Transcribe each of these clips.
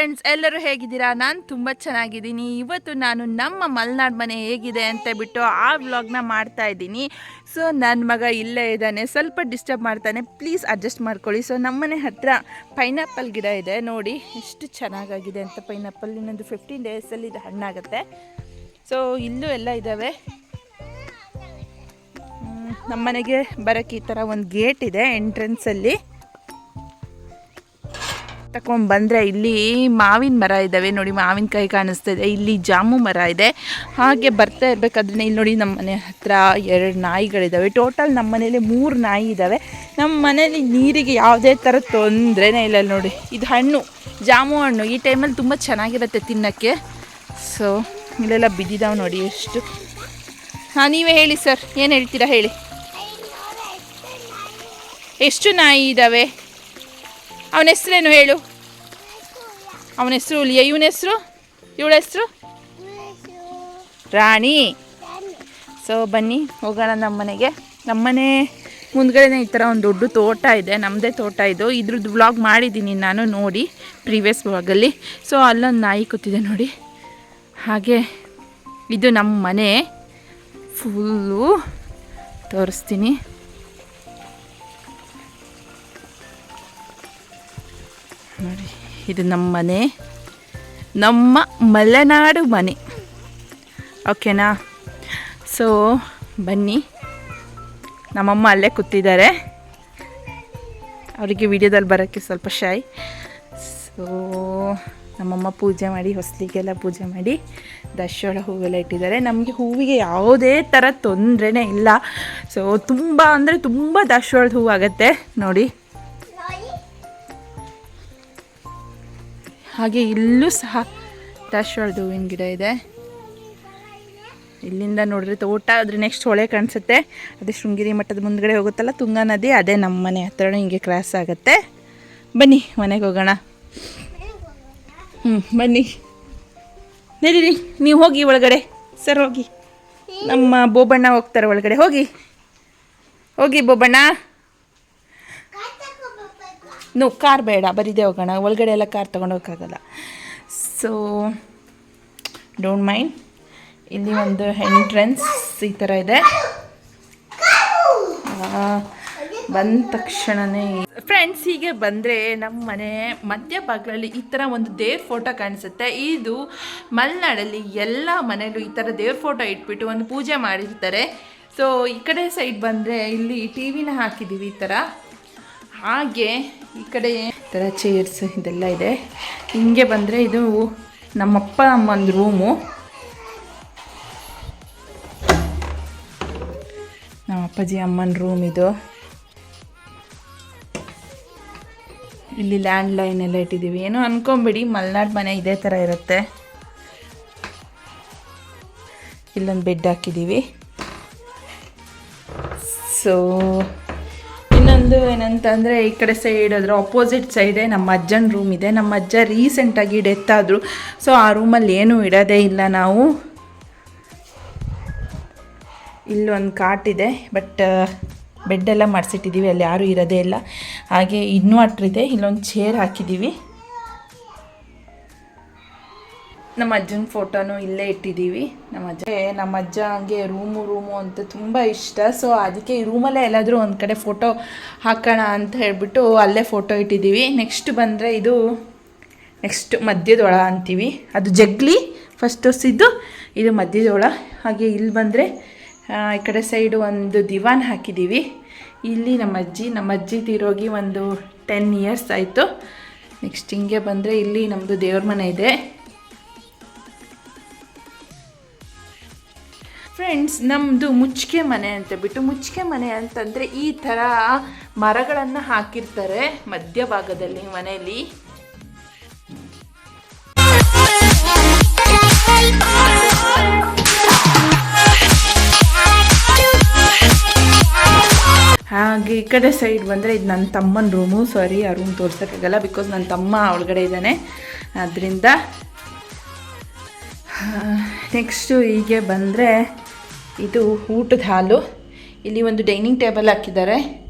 Friends ಎಲ್ಲರೂ ಹೇಗಿದ್ದೀರಾ? ನಾನು ತುಂಬ ಚೆನ್ನಾಗಿದ್ದೀನಿ. ಇವತ್ತು ನಾನು ನಮ್ಮ ಮಲೆನಾಡು ಮನೆ ಹೇಗಿದೆ ಅಂತ ಬಿಟ್ಟು ಆ ವ್ಲಾಗ್ನ ಮಾಡ್ತಾ ಇದ್ದೀನಿ. ಸೊ ನನ್ನ ಮಗ ಇಲ್ಲೇ ಇದ್ದಾನೆ. ಸ್ವಲ್ಪ ಡಿಸ್ಟರ್ಬ್ ಮಾಡ್ತಾನೆ. ಪ್ಲೀಸ್ ಅಡ್ಜಸ್ಟ್ ಮಾಡ್ಕೊಳ್ಳಿ. ಸೊ ನಮ್ಮನೆ ಹತ್ರ ಪೈನಾಪಲ್ ಗಿಡ ಇದೆ. ನೋಡಿ, ಎಷ್ಟು ಚೆನ್ನಾಗಾಗಿದೆ ಅಂತ ಪೈನಾಪಲ್ ಇನ್ನೊಂದು ಫಿಫ್ಟೀನ್ ಡೇಸಲ್ಲಿ ಇದು ಹಣ್ಣಾಗುತ್ತೆ. ಸೊ ಇಲ್ಲೂ ಎಲ್ಲ ಇದ್ದಾವೆ. ನಮ್ಮ ನಮ್ಮನೆಗೆ ಬರೋಕ್ಕೆ ಈ ಥರ ಒಂದು ಗೇಟ್ ಇದೆ ಎಂಟ್ರೆನ್ಸಲ್ಲಿ ತಗೊಂಡು ಬಂದರೆ ಇಲ್ಲಿ ಮಾವಿನ ಮರ ಇದ್ದಾವೆ ನೋಡಿ ಮಾವಿನಕಾಯಿ ಕಾಣಿಸ್ತಾ ಇದೆ ಇಲ್ಲಿ ಜಾಮು ಮರ ಇದೆ. ಹಾಗೆ ಬರ್ತಾ ಇರಬೇಕಾದ್ರೆ ಇಲ್ಲಿ ನೋಡಿ ನಮ್ಮ ಮನೆ ಹತ್ರ ಎರಡು ನಾಯಿಗಳಿದ್ದಾವೆ ಟೋಟಲ್ ನಮ್ಮ ಮನೇಲಿ ಮೂರು ನಾಯಿ ಇದ್ದಾವೆ ನಮ್ಮ ಮನೇಲಿ ನೀರಿಗೆ ಯಾವುದೇ ಥರ ತೊಂದರೆನೇ ಇಲ್ಲ ನೋಡಿ. ಇದು ಹಣ್ಣು, ಜಾಮು ಹಣ್ಣು. ಈ ಟೈಮಲ್ಲಿ ತುಂಬ ಚೆನ್ನಾಗಿರುತ್ತೆ ತಿನ್ನೋಕ್ಕೆ. ಸೊ ಇಲ್ಲೆಲ್ಲ ಬಿದ್ದಿದ್ದಾವೆ ನೋಡಿ ಎಷ್ಟು. ಹಾಂ, ನೀವೇ ಹೇಳಿ ಸರ್ ಏನು ಹೇಳ್ತೀರಾ ಹೇಳಿ. ಎಷ್ಟು ನಾಯಿ ಇದ್ದಾವೆ ಅವನ ಹೆಸ್ರೇನು ಹೇಳು? ಅವನ ಹೆಸರು ಹುಲಿಯ, ಇವನ ಹೆಸರು? ಇವಳ ಹೆಸರು? ರಾಣಿ. ಸೊ ಬನ್ನಿ, ಹೋಗೋಣ ನಮ್ಮ ಮನೆಗೆ. ನಮ್ಮನೆ ಮುಂದ್ಗಡೆನೇ ಈ ಥರ ಒಂದು ದೊಡ್ಡ ತೋಟ ಇದೆ. ನಮ್ಮದೇ ತೋಟ ಇದು. ಇದ್ರದ್ದು ವ್ಲಾಗ್ ಮಾಡಿದ್ದೀನಿ ನಾನು, ನೋಡಿ ಪ್ರೀವಿಯಸ್ ವ್ಲಾಗಲ್ಲಿ ಸೊ ಅಲ್ಲೊಂದು ನಾಯಿ ಕೂತಿದೆ ನೋಡಿ. ಹಾಗೆ, ಇದು ನಮ್ಮ ಮನೆ. ಫುಲ್ಲು ತೋರಿಸ್ತೀನಿ. ಇದು ನಮ್ಮ ಮನೆ. ನಮ್ಮ ಮಲೆನಾಡು ಮನೆ. ಓಕೆನಾ ಸೊ ಬನ್ನಿ. ನಮ್ಮಮ್ಮ ಅಲ್ಲೇ ಕೂತಿದ್ದಾರೆ. ಅವರಿಗೆ ವಿಡಿಯೋದಲ್ಲಿ ಬರೋಕ್ಕೆ ಸ್ವಲ್ಪ ಶೈ ಸೊ ನಮ್ಮಮ್ಮ ಪೂಜೆ ಮಾಡಿ, ಹೊಸಲಿಗೆಲ್ಲ ಪೂಜೆ ಮಾಡಿ ದಶೋಳ ಹೂವೆಲ್ಲ ಇಟ್ಟಿದ್ದಾರೆ. ನಮಗೆ ಹೂವಿಗೆ ಯಾವುದೇ ಥರ ತೊಂದರೆನೇ ಇಲ್ಲ. ಸೊ ತುಂಬ ಅಂದರೆ ತುಂಬ ದಶೋಳದ ಹೂವು ಆಗುತ್ತೆ ನೋಡಿ. ಹಾಗೆ ಇಲ್ಲೂ ಸಹ ದಾಶ್ವಾಳದ ಹೂವಿನ ಗಿಡ ಇದೆ. ಇಲ್ಲಿಂದ ನೋಡಿದ್ರೆ ತೋಟ ಅದ್ರ ನೆಕ್ಸ್ಟ್ ಹೊಳೆ ಕಾಣಿಸುತ್ತೆ. ಅದೇ ಶೃಂಗೇರಿ ಮಠದ ಮುಂದ್ಗಡೆ ಹೋಗುತ್ತಲ್ಲ ತುಂಗಾ ನದಿ, ಅದೇ ನಮ್ಮ ಮನೆ ಹತ್ರನೂ ಹಿಂಗೆ ಕ್ರಾಸ್ ಆಗುತ್ತೆ. ಬನ್ನಿ, ಮನೆಗೆ ಹೋಗೋಣ. ಹ್ಞೂ ಬನ್ನಿ. ನಡೀರಿ, ನೀವು ಹೋಗಿ ಒಳಗಡೆ. ಸರ್, ಹೋಗಿ. ನಮ್ಮ ಬೋಬಣ್ಣ ಹೋಗ್ತಾರೆ ಒಳಗಡೆ. ಹೋಗಿ. ಹೋಗಿ ಬೋಬಣ್ಣ. ನೋ ಕಾರ್ ಬೇಡ ಬರೀದೇ ಹೋಗೋಣ ಒಳಗಡೆ ಎಲ್ಲ ಕಾರ್ ತೊಗೊಂಡು ಹೋಗೋಕ್ಕಾಗಲ್ಲ ಸೊ ಡೋಂಟ್ ಮೈಂಡ್ ಇಲ್ಲಿ ಒಂದು ಎಂಟ್ರೆನ್ಸ್ ಈ ಥರ ಇದೆ. ಬಂದ ತಕ್ಷಣವೇ ಫ್ರೆಂಡ್ಸ್ ಹೀಗೆ ಬಂದರೆ ನಮ್ಮ ಮನೆ ಮಧ್ಯ ಭಾಗಗಳಲ್ಲಿ ಈ ಥರ ಒಂದು ದೇವ್ರ ಫೋಟೋ ಕಾಣಿಸುತ್ತೆ. ಇದು ಮಲೆನಾಡಲ್ಲಿ ಎಲ್ಲ ಮನೆಯಲ್ಲೂ ಈ ಥರ ದೇವ್ರ ಫೋಟೋ ಇಟ್ಬಿಟ್ಟು ಒಂದು ಪೂಜೆ ಮಾಡಿರ್ತಾರೆ. ಸೊ ಈ ಕಡೆ ಸೈಡ್ ಬಂದರೆ ಇಲ್ಲಿ ಟಿ ವಿನ ಹಾಕಿದ್ದೀವಿ ಈ ಥರ ಹಾಗೆ ಈ ಕಡೆ ಥರ ಚೇರ್ಸ್ ಇದೆಲ್ಲ ಇದೆ. ಹಿಂಗೆ ಬಂದರೆ ಇದು ನಮ್ಮಪ್ಪ ಅಮ್ಮನ ರೂಮು ನಮ್ಮ ಅಪ್ಪಾಜಿ ಅಮ್ಮನ ರೂಮ್ ಇದು. ಇಲ್ಲಿ ಲ್ಯಾಂಡ್ ಲೈನ್ ಎಲ್ಲ ಇಟ್ಟಿದ್ದೀವಿ. ಏನೋ ಅನ್ಕೊಂಬಿಡಿ, ಮಲ್ನಾಡ್ ಮನೆ ಇದೇ ಥರ ಇರುತ್ತೆ. ಇಲ್ಲೊಂದು ಬೆಡ್ ಹಾಕಿದ್ದೀವಿ. ಸೊ ಇನ್ನೊಂದು ಏನಂತಂದರೆ ಈ ಕಡೆ ಸೈಡ್ ಅದ್ರ ಅಪೋಸಿಟ್ ಸೈಡೇ ನಮ್ಮ ಅಜ್ಜನ ರೂಮ್ ಇದೆ. ನಮ್ಮ ಅಜ್ಜ ರೀಸೆಂಟಾಗಿ ಡೆತ್ ಆದರು. ಸೊ ಆ ರೂಮಲ್ಲಿ ಏನೂ ಇಡೋದೇ ಇಲ್ಲ ನಾವು. ಇಲ್ಲೊಂದು ಕಾಟಿದೆ ಬಟ್ ಬೆಡ್ಡೆಲ್ಲ ಮಾಡಿಸಿಟ್ಟಿದ್ದೀವಿ ಅಲ್ಲಿ ಯಾರೂ ಇರೋದೇ ಇಲ್ಲ. ಹಾಗೆ ಇನ್ವರ್ಟ್ರ್ ಇದೆ. ಇಲ್ಲೊಂದು ಚೇರ್ ಹಾಕಿದ್ದೀವಿ ನಮ್ಮ ಅಜ್ಜನ ಫೋಟೋನು ಇಲ್ಲೇ ಇಟ್ಟಿದ್ದೀವಿ. ನಮ್ಮ ಅಜ್ಜ ನಮ್ಮ ಅಜ್ಜ ಹಂಗೆ ರೂಮು ರೂಮು ಅಂತ ತುಂಬ ಇಷ್ಟ. ಸೊ, ಅದಕ್ಕೆ ಈ ರೂಮಲ್ಲೇ ಎಲ್ಲಾದರೂ ಒಂದು ಕಡೆ ಫೋಟೋ ಹಾಕೋಣ ಅಂತ ಹೇಳ್ಬಿಟ್ಟು ಅಲ್ಲೇ ಫೋಟೋ ಇಟ್ಟಿದ್ದೀವಿ. ನೆಕ್ಸ್ಟ್ ಬಂದರೆ ಇದು ನೆಕ್ಸ್ಟ್ ಮಧ್ಯದೊಳ ಅಂತೀವಿ. ಅದು ಜಗ್ಲಿ ಫಸ್ಟ್ ಹೊಸಿದ್ದು ಇದು ಮಧ್ಯದೊಳ ಹಾಗೆ ಇಲ್ಲಿ ಬಂದರೆ ಈ ಕಡೆ ಸೈಡು ಒಂದು ದಿವಾನ್ ಹಾಕಿದ್ದೀವಿ. ಇಲ್ಲಿ ನಮ್ಮ ಅಜ್ಜಿ ನಮ್ಮ ಅಜ್ಜಿ ತೀರೋಗಿ ಒಂದು ಟೆನ್ ಇಯರ್ಸ್ ಆಯಿತು. ನೆಕ್ಸ್ಟ್ ಹಿಂಗೆ ಬಂದರೆ ಇಲ್ಲಿ ನಮ್ಮದು ದೇವ್ರ ಮನೆ ಇದೆ. ಫ್ರೆಂಡ್ಸ್ ನಮ್ಮದು ಮುಚ್ಚಿಗೆ ಮನೆ ಅಂತ ಬಿಟ್ಟು ಮುಚ್ಚಿಗೆ ಮನೆ ಅಂತಂದರೆ ಈ ಥರ ಮರಗಳನ್ನು ಹಾಕಿರ್ತಾರೆ ಮಧ್ಯಭಾಗದಲ್ಲಿ ಮನೆಯಲ್ಲಿ ಹಾಗೆ ಈ ಕಡೆ ಸೈಡ್ ಬಂದರೆ ಇದು ನನ್ನ ತಮ್ಮನ ರೂಮು ಸಾರಿ ಆ ರೂಮ್ ತೋರ್ಸೋಕ್ಕಾಗಲ್ಲ ಬಿಕಾಸ್ ನನ್ನ ತಮ್ಮ ಒಳಗಡೆ ಇದ್ದಾನೆ. ಅದರಿಂದ ನೆಕ್ಸ್ಟು ಹೀಗೆ ಬಂದರೆ ಇದು ಊಟದ ಹಾಲು. ಇಲ್ಲಿ ಒಂದು ಡೈನಿಂಗ್ ಟೇಬಲ್ ಹಾಕಿದ್ದಾರೆ.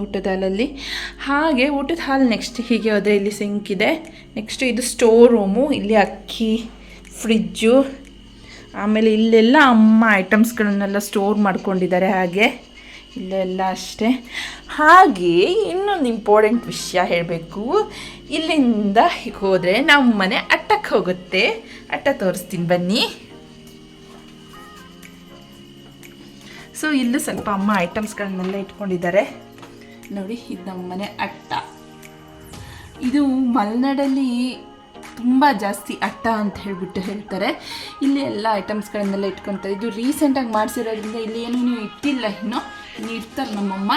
ಊಟದ ಹಾಲಲ್ಲಿ. ಹಾಗೆ ಊಟದ ಹಾಲು ನೆಕ್ಸ್ಟ್ ಹೀಗೆ ಹೋದರೆ ಇಲ್ಲಿ ಸಿಂಕ್ ಇದೆ. ನೆಕ್ಸ್ಟ್ ಇದು ಸ್ಟೋರ್ ರೂಮು ಇಲ್ಲಿ ಅಕ್ಕಿ ಫ್ರಿಜ್ಜು ಆಮೇಲೆ ಇಲ್ಲೆಲ್ಲ ಅಮ್ಮ ಐಟಮ್ಸ್ಗಳನ್ನೆಲ್ಲ ಸ್ಟೋರ್ ಮಾಡ್ಕೊಂಡಿದ್ದಾರೆ ಹಾಗೆ. ಇಲ್ಲೆಲ್ಲ ಅಷ್ಟೇ. ಹಾಗೆ ಇನ್ನೊಂದು ಇಂಪಾರ್ಟೆಂಟ್ ವಿಷಯ ಹೇಳಬೇಕು. ಇಲ್ಲಿಂದ ಹೋದರೆ ನಮ್ಮ ಮನೆ ಅಟ್ಟಕ್ಕೆ ಹೋಗುತ್ತೆ. ಅಟ್ಟ ತೋರಿಸ್ತೀನಿ ಬನ್ನಿ. ಸೊ ಇಲ್ಲೂ ಸ್ವಲ್ಪ ಅಮ್ಮ ಐಟಮ್ಸ್ಗಳನ್ನೆಲ್ಲ ಇಟ್ಕೊಂಡಿದ್ದಾರೆ. ನೋಡಿ, ಇದು ನಮ್ಮ ಮನೆ ಅಟ್ಟ. ಇದು ಮಲೆನಾಡಲ್ಲಿ ತುಂಬ ಜಾಸ್ತಿ ಅಟ್ಟ ಅಂತ ಹೇಳಿಬಿಟ್ಟು ಹೇಳ್ತಾರೆ. ಇಲ್ಲಿ ಎಲ್ಲ ಐಟಮ್ಸ್ಗಳನ್ನೆಲ್ಲ ಇಟ್ಕೊತಾರೆ. ಇದು ರೀಸೆಂಟಾಗಿ ಮಾಡಿಸಿರೋದ್ರಿಂದ ಇಲ್ಲಿ ಏನು ನೀವು ಇಟ್ಟಿಲ್ಲ ಇನ್ನು. ಇನ್ನು ಇರ್ತಾರೆ ನಮ್ಮಮ್ಮ.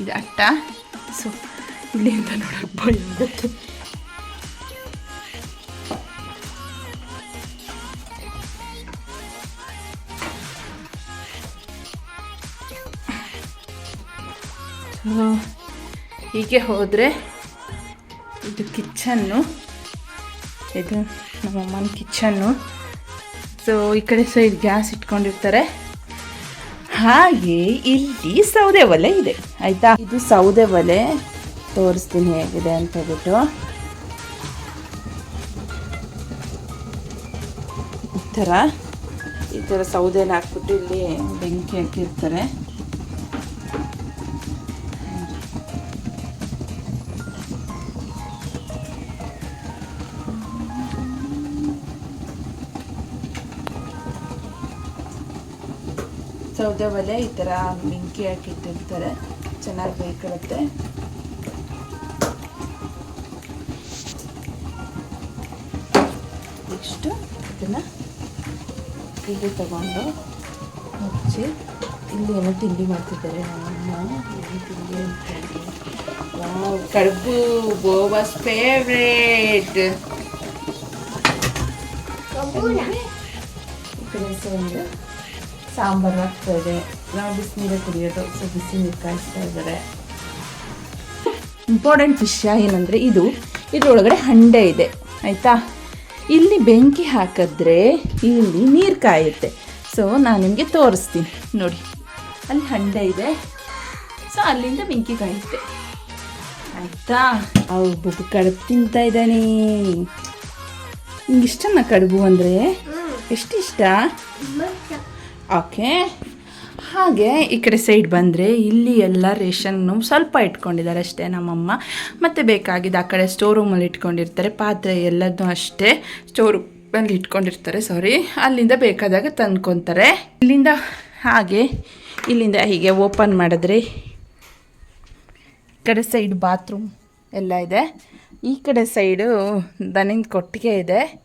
ಇದು ಅಟ್ಟ. ಸೊ ಇಲ್ಲಿಂದ ನೋಡಕ್ಕೆ ಬಂದ್ಬಿಟ್ಟು ಹೀಗೆ ಹೋದರೆ ಇದು ಕಿಚನ್ನು. ಇದು ನಮ್ಮಮ್ಮನ ಕಿಚನ್ನು. ಸೊ ಈ ಕಡೆ ಸೈಡ್ ಗ್ಯಾಸ್ ಇಟ್ಕೊಂಡಿರ್ತಾರೆ. ಹಾಗೆ ಇಲ್ಲಿ ಸೌದೆ ಒಲೆ ಇದೆ. ಆಯಿತಾ? ಇದು ಸೌದೆ ಒಲೆ. ತೋರಿಸ್ತೀನಿ ಹೇಗಿದೆ ಅಂತ ಹೇಳ್ಬಿಟ್ಟು. ಈ ಥರ ಈ ಥರ ಸೌದೆನ ಹಾಕ್ಬಿಟ್ಟು ಇಲ್ಲಿ ಬೆಂಕಿ ಹಾಕಿರ್ತಾರೆ. ಸೌದೆ ಒಲೆ ಈ ಥರ ಬೆಂಕಿ ಹಾಕಿಟ್ಟಿರ್ತಾರೆ ಚೆನ್ನಾಗಿ ಬೇಕಿರುತ್ತೆ. ನೆಕ್ಸ್ಟು ಇದನ್ನು ಹೀಗೆ ತಗೊಂಡು ಮುಚ್ಚಿ ಇಲ್ಲಿ ಏನೋ ತಿಂಡಿ ಮಾಡ್ತಿದ್ದಾರೆ ನಮ್ಮ ಏನು ತಿಂಡಿ ಅಂತ ಕಡುಬು ಗೋವಾಸ್ ಫೇವ್ರೇಟ್. ಈ ಕಡೆ ಒಂದು ಸಾಂಬಾರು ಹಾಕ್ತಾ ಇದೆ ನಾವು ಬಿಸಿನೀರೇ ಕುಡಿಯೋದು ಸೊ ಬಿಸಿ ನೀರು ಕಾಯಿಸ್ತಾ ಇದ್ದಾರೆ. ಇಂಪಾರ್ಟೆಂಟ್ ವಿಷಯ ಏನಂದರೆ ಇದು ಇದರೊಳಗಡೆ ಹಂಡೆ ಇದೆ ಆಯಿತಾ? ಇಲ್ಲಿ ಬೆಂಕಿ ಹಾಕಿದ್ರೆ ಇಲ್ಲಿ ನೀರು ಕಾಯುತ್ತೆ. ಸೊ ನಾನು ನಿಮಗೆ ತೋರಿಸ್ತೀನಿ ನೋಡಿ. ಅಲ್ಲಿ ಹಂಡೆ ಇದೆ. ಸೊ ಅಲ್ಲಿಂದ ಬೆಂಕಿ ಕಾಯುತ್ತೆ. ಆಯಿತಾ? ಅವು ಬುಬ್ಬು ಕಡುಬು ತಿಂತಾ ಇದ್ದಾನೆ. ನಿಂಗೆ ಇಷ್ಟನ ಕಡುಬು ಅಂದರೆ? ಎಷ್ಟು ಇಷ್ಟ. ಓಕೆ. ಹಾಗೆ ಈ ಕಡೆ ಸೈಡ್ ಬಂದರೆ ಇಲ್ಲಿ ಎಲ್ಲ ರೇಷನ್ನು ಸ್ವಲ್ಪ ಇಟ್ಕೊಂಡಿದ್ದಾರೆ ಅಷ್ಟೇ ನಮ್ಮಮ್ಮ. ಮತ್ತು ಬೇಕಾಗಿದ್ದು ಆ ಕಡೆ ಸ್ಟೋರ್ ರೂಮಲ್ಲಿ ಇಟ್ಕೊಂಡಿರ್ತಾರೆ. ಪಾತ್ರೆ ಎಲ್ಲದೂ ಅಷ್ಟೇ ಸ್ಟೋರ್ ರೂಮಲ್ಲಿ ಇಟ್ಕೊಂಡಿರ್ತಾರೆ ಸಾರಿ ಅಲ್ಲಿಂದ ಬೇಕಾದಾಗ ತಂದ್ಕೊತಾರೆ. ಇಲ್ಲಿಂದ ಹಾಗೆ ಇಲ್ಲಿಂದ ಹೀಗೆ ಓಪನ್ ಮಾಡಿದ್ರೆ ಈ ಕಡೆ ಸೈಡ್ ಬಾತ್ರೂಮ್ ಎಲ್ಲ ಇದೆ. ಈ ಕಡೆ ಸೈಡು ದನಿಂದ ಕೊಟ್ಟಿಗೆ ಇದೆ.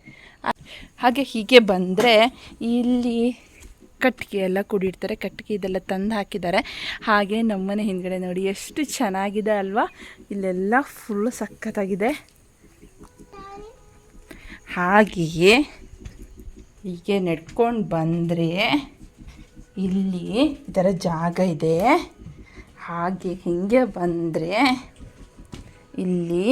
ಹಾಗೆ ಹೀಗೆ ಬಂದರೆ ಇಲ್ಲಿ ಕಟ್ಟಿಗೆ ಎಲ್ಲ ಕುಡಿರ್ತಾರೆ. ಕಟ್ಟಿಗೆ ಇದೆಲ್ಲ ತಂದು ಹಾಕಿದ್ದಾರೆ. ಹಾಗೆ ನಮ್ಮನೆ ಹಿಂದ್ಗಡೆ ನೋಡಿ ಎಷ್ಟು ಚೆನ್ನಾಗಿದೆ ಅಲ್ವಾ? ಇಲ್ಲೆಲ್ಲ ಫುಲ್ಲು ಸಖತ್ತಾಗಿದೆ. ಹಾಗೆಯೇ ಹೀಗೆ ನಡ್ಕೊಂಡು ಬಂದರೆ ಇಲ್ಲಿ ಈ ಥರ ಜಾಗ ಇದೆ. ಹಾಗೆ ಹಿಂಗೆ ಬಂದರೆ ಇಲ್ಲಿ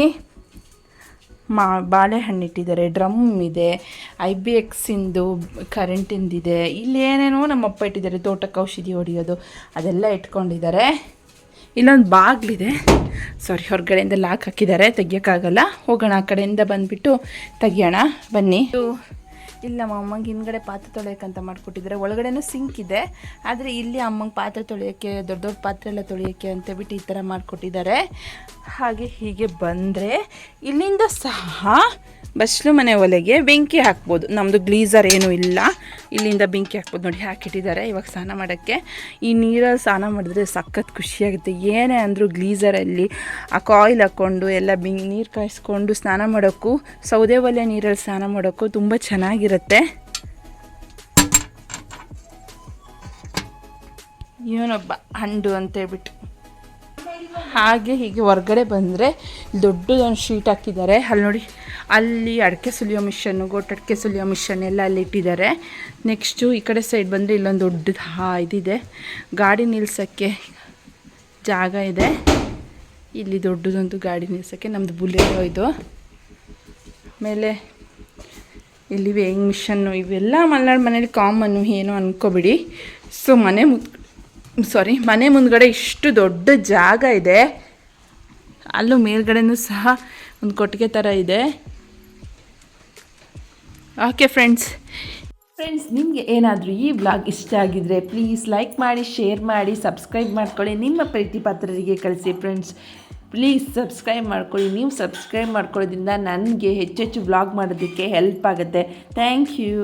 ಮಾ ಬಾಳೆಹಣ್ಣು ಇಟ್ಟಿದ್ದಾರೆ ಡ್ರಮ್ ಇದೆ, ಐ ಬಿ ಎಕ್ಸಿಂದು ಕರೆಂಟಿಂದಿದೆ, ಇಲ್ಲಿ ಏನೇನೋ ನಮ್ಮಪ್ಪ ಇಟ್ಟಿದ್ದಾರೆ ತೋಟಕ್ಕೆ ಔಷಧಿ ಹೊಡೆಯೋದು, ಅದೆಲ್ಲ ಇಟ್ಕೊಂಡಿದ್ದಾರೆ. ಇಲ್ಲೊಂದು ಬಾಗಿಲಿದೆ. ಸಾರಿ ಹೊರಗಡೆಯಿಂದ ಲಾಕ್ ಹಾಕಿದ್ದಾರೆ, ತೆಗಿಯೋಕ್ಕಾಗಲ್ಲ. ಹೋಗೋಣ ಆ ಕಡೆಯಿಂದ ಬಂದುಬಿಟ್ಟು ತೆಗಿಯೋಣ. ಬನ್ನಿ. ಇಲ್ಲಿ ಅಮ್ಮಂಗೆ ಹಿಂದ್ಗಡೆ ಪಾತ್ರೆ ತೊಳೆಯೋಕ್ಕಂತ ಮಾಡಿಕೊಟ್ಟಿದ್ದಾರೆ. ಒಳಗಡೆನೂ ಸಿಂಕ್ ಇದೆ. ಆದರೆ ಇಲ್ಲಿ ಅಮ್ಮಂಗೆ ಪಾತ್ರೆ ತೊಳೆಯೋಕ್ಕೆ, ದೊಡ್ಡ ದೊಡ್ಡ ಪಾತ್ರೆ ಎಲ್ಲ ತೊಳೆಯೋಕ್ಕೆ ಅಂತೇಳ್ಬಿಟ್ಟು ಈ ಥರ ಮಾಡಿಕೊಟ್ಟಿದ್ದಾರೆ. ಹಾಗೆ ಹೀಗೆ ಬಂದರೆ ಇಲ್ಲಿಂದ ಸಹ ಬಸ್ಲು ಮನೆ ಒಲೆಗೆ ಬೆಂಕಿ ಹಾಕ್ಬೋದು. ನಮ್ಮದು ಗ್ಲೀಸರ್ ಏನೂ ಇಲ್ಲ. ಇಲ್ಲಿಂದ ಬೆಂಕಿ ಹಾಕ್ಬೋದು ನೋಡಿ ಹಾಕಿಟ್ಟಿದ್ದಾರೆ. ಇವಾಗ ಸ್ನಾನ ಮಾಡೋಕ್ಕೆ. ಈ ನೀರಲ್ಲಿ ಸ್ನಾನ ಮಾಡಿದ್ರೆ ಸಖತ್ ಖುಷಿಯಾಗುತ್ತೆ. ಏನೇ ಅಂದರೂ ಗ್ಲೀಸರಲ್ಲಿ ಆ ಕಾಯಿಲ್ ಹಾಕ್ಕೊಂಡು ಎಲ್ಲ ಬಿಂ ನೀರು ಕಾಯಿಸ್ಕೊಂಡು ಸ್ನಾನ ಮಾಡೋಕ್ಕೂ, ಸೌದೆ ಒಲೆ ನೀರಲ್ಲಿ ಸ್ನಾನ ಮಾಡೋಕ್ಕೂ ತುಂಬ ಚೆನ್ನಾಗಿರುತ್ತೆ. ಇವನೊಬ್ಬ ಹಂಡು ಅಂತೇಳ್ಬಿಟ್ಟು. ಹಾಗೆ ಹೀಗೆ ಹೊರಗಡೆ ಬಂದರೆ ದೊಡ್ಡದೊಂದು ಶೀಟ್ ಹಾಕಿದ್ದಾರೆ. ಅಲ್ಲಿ ನೋಡಿ ಅಲ್ಲಿ ಅಡಿಕೆ ಸುಲಿಯೋ ಮಿಷನ್ನು, ಗೋಟ್ ಅಡಿಕೆ ಸುಲಿಯೋ ಮಿಷನ್ ಎಲ್ಲ ಅಲ್ಲಿ ಇಟ್ಟಿದ್ದಾರೆ. ನೆಕ್ಸ್ಟು ಈ ಕಡೆ ಸೈಡ್ ಬಂದರೆ ಇಲ್ಲೊಂದು ದೊಡ್ಡದು ಹಾ ಇದಿದೆ. ಗಾಡಿ ನಿಲ್ಸೋಕ್ಕೆ ಜಾಗ ಇದೆ. ಇಲ್ಲಿ ದೊಡ್ಡದೊಂದು ಗಾಡಿ ನಿಲ್ಸೋಕ್ಕೆ ನಮ್ಮದು ಬುಲೆರೋ ಇದು. ಆಮೇಲೆ ಇಲ್ಲಿ ವೇಯಿಂಗ್ ಮಿಷನ್ನು, ಇವೆಲ್ಲ ಮಲೆನಾಡು ಮನೇಲಿ ಕಾಮನ್ನು ಏನು ಅಂದ್ಕೋಬಿಡಿ ಸೊ ಮನೆ ಮುತ್ ಸಾರಿ ಮನೆ ಮುಂದ್ಗಡೆ ಇಷ್ಟು ದೊಡ್ಡ ಜಾಗ ಇದೆ. ಅಲ್ಲೂ ಮೇಲ್ಗಡೆನೂ ಸಹ ಒಂದು ಕೊಟ್ಟಿಗೆ ಥರ ಇದೆ. ಓಕೆ ಫ್ರೆಂಡ್ಸ್ ಫ್ರೆಂಡ್ಸ್ ನಿಮಗೆ ಏನಾದರೂ ಈ ವ್ಲಾಗ್ ಇಷ್ಟ ಆಗಿದ್ರೆ ಪ್ಲೀಸ್ ಲೈಕ್ ಮಾಡಿ ಶೇರ್ ಮಾಡಿ ಸಬ್ಸ್ಕ್ರೈಬ್ ಮಾಡ್ಕೊಳ್ಳಿ. ನಿಮ್ಮ ಪ್ರೀತಿ ಪಾತ್ರರಿಗೆ ಕಳಿಸಿ ಫ್ರೆಂಡ್ಸ್ ಪ್ಲೀಸ್ ಸಬ್ಸ್ಕ್ರೈಬ್ ಮಾಡ್ಕೊಳ್ಳಿ. ನೀವು ಸಬ್ಸ್ಕ್ರೈಬ್ ಮಾಡ್ಕೊಳ್ಳೋದ್ರಿಂದ ನನಗೆ ಹೆಚ್ಚೆಚ್ಚು ವ್ಲಾಗ್ ಮಾಡೋದಕ್ಕೆ ಹೆಲ್ಪ್ ಆಗುತ್ತೆ. Thank you